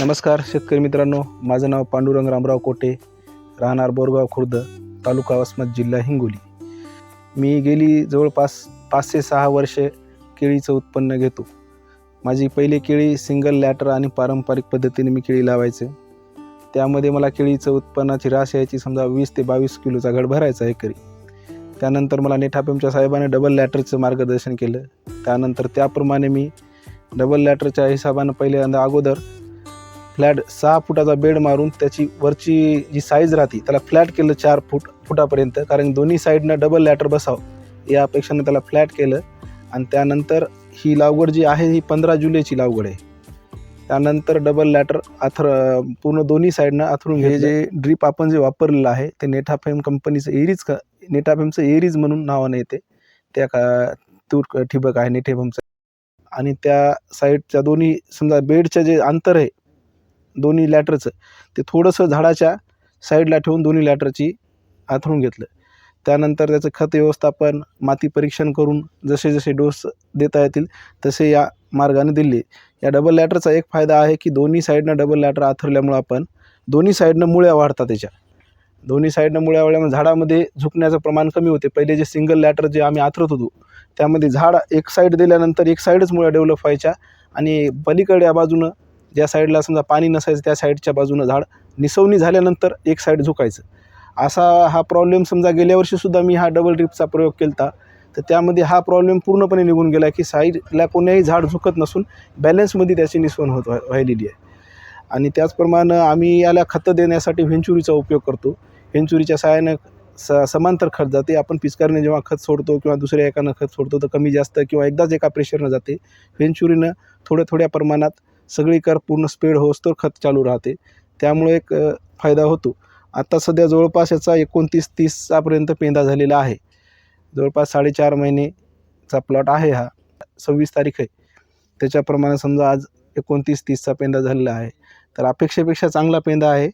नमस्कार शेतकरी मित्रांनो. माझं नाव पांडुरंग रामराव कोटे. राहणार बोरगाव खुर्द तालुका वसमत जिल्हा हिंगोली. मी गेली जवळपास पाच ते सहा वर्षे केळीचं उत्पन्न घेतो. माझी पहिली केळी सिंगल लॅटर आणि पारंपरिक पद्धतीने मी केळी लावायचे. त्यामध्ये मला केळीचं उत्पन्नाची रास यायची समजा वीस ते बावीस किलोचा घड भरायचा एकरी. त्यानंतर मला नेठापेमच्या साहेबाने डबल लॅटरचं मार्गदर्शन केलं. त्यानंतर त्याप्रमाणे मी डबल लॅटरच्या हिशोबानं पहिल्यांदा अगोदर फ्लॅट सहा फुटाचा बेड मारून त्याची वरची जी साईज राहते त्याला फ्लॅट केलं चार फूट फुटापर्यंत. कारण दोन्ही साईडनं डबल लॅटर बसावं या अपेक्षानं त्याला फ्लॅट केलं. आणि त्यानंतर ही लागवड जी आहे ही पंधरा जुलैची लागवड आहे. त्यानंतर डबल लॅटर आथर पूर्ण दोन्ही साईडनं आथरून हे जे ड्रीप आपण जे वापरलेलं आहे ते नेटाफेम कंपनीचं एरीज क नेटाफेमचं एरीज म्हणून नावानं येते. त्या का तूर ठिबक आहे नेटेफेमचं आणि त्या साईडच्या दोन्ही समजा बेडचं जे अंतर आहे दोन्ही लॅटरचं ते थोडंसं झाडाच्या साईडला ठेवून दोन्ही लॅटरची आथरून घेतलं. त्यानंतर त्याचं खत व्यवस्थापन माती परीक्षण करून जसे जसे डोस देता येतील तसे या मार्गाने दिले या डबल लॅटरचा एक फायदा आहे की दोन्ही साईडनं डबल लॅटर आथरल्यामुळं आपण दोन्ही साईडनं मुळ्या वाढतात त्याच्या. दोन्ही साईडनं मुळ्या वाढल्यामुळे झाडामध्ये झुकण्याचं प्रमाण कमी होते. पहिले जे सिंगल लॅटर जे आम्ही आथरत होतो त्यामध्ये झाड एक साईड दिल्यानंतर एक साईडच मुळ्या डेव्हलप व्हायच्या आणि पलीकडे या बाजूनं ज्या साईडला समजा पाणी नसायचं त्या साईडच्या बाजूनं झाड निसवणी झाल्यानंतर एक साईड झुकायचं. असा हा प्रॉब्लेम समजा गेल्या वर्षीसुद्धा मी हा डबल ड्रिपचा प्रयोग केला तर त्यामध्ये हा प्रॉब्लेम पूर्णपणे निघून गेला की साईडला कोणीही झाड झुकत नसून बॅलन्समध्ये त्याची निसवण होत व्हायलेली आहे. आणि त्याचप्रमाणे आम्ही याला खतं देण्यासाठी व्हेंचुरीचा उपयोग करतो. व्हेंचुरीच्या सहाय्यानं स समांतर खत जाते. आपण पिचकारीने जेव्हा खत सोडतो किंवा दुसऱ्या एकानं खत सोडतो तर कमी जास्त किंवा एकदाच एका प्रेशरनं जाते. व्हेंचुरीनं थोड्या थोड्या प्रमाणात सगळीकडे पूर्ण स्पीड होस्तोवर खत चालू राहते. त्यामुळे एक फायदा होतो. आता सध्या जवळपास याचा एकोणतीस तीसचापर्यंत पेंदा झालेला आहे. जवळपास साडेचार महिनेचा प्लॉट आहे हा. सव्वीस तारीख आहे. त्याच्याप्रमाणे समजा आज एकोणतीस तीसचा पेंदा झालेला आहे. तर अपेक्षेपेक्षा चांगला पेंदा आहे.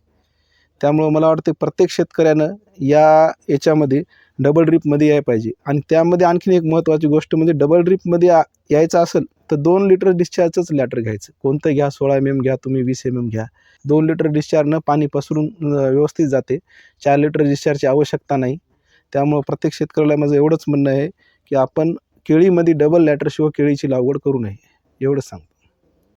त्यामुळं मला वाटते प्रत्येक शेतकऱ्यानं या याच्यामध्ये डबल ड्रीपमध्ये यायला पाहिजे. आणि त्यामध्ये आणखीन एक महत्त्वाची गोष्ट म्हणजे डबल ड्रीपमध्ये या यायचं असेल तर दोन लिटर डिस्चार्जच लॅटर घ्यायचं. कोणतं घ्या सोळा एम एम घ्या तुम्ही वीस एम एम घ्या. दोन लिटर डिस्चार्जनं पाणी पसरून व्यवस्थित जाते. चार लिटर डिस्चार्जची आवश्यकता नाही. त्यामुळं प्रत्येक शेतकऱ्याला माझं एवढंच म्हणणं आहे की आपण केळीमध्ये डबल लॅटरशिवाय केळीची लागवड करू नये. एवढंच सांगतो.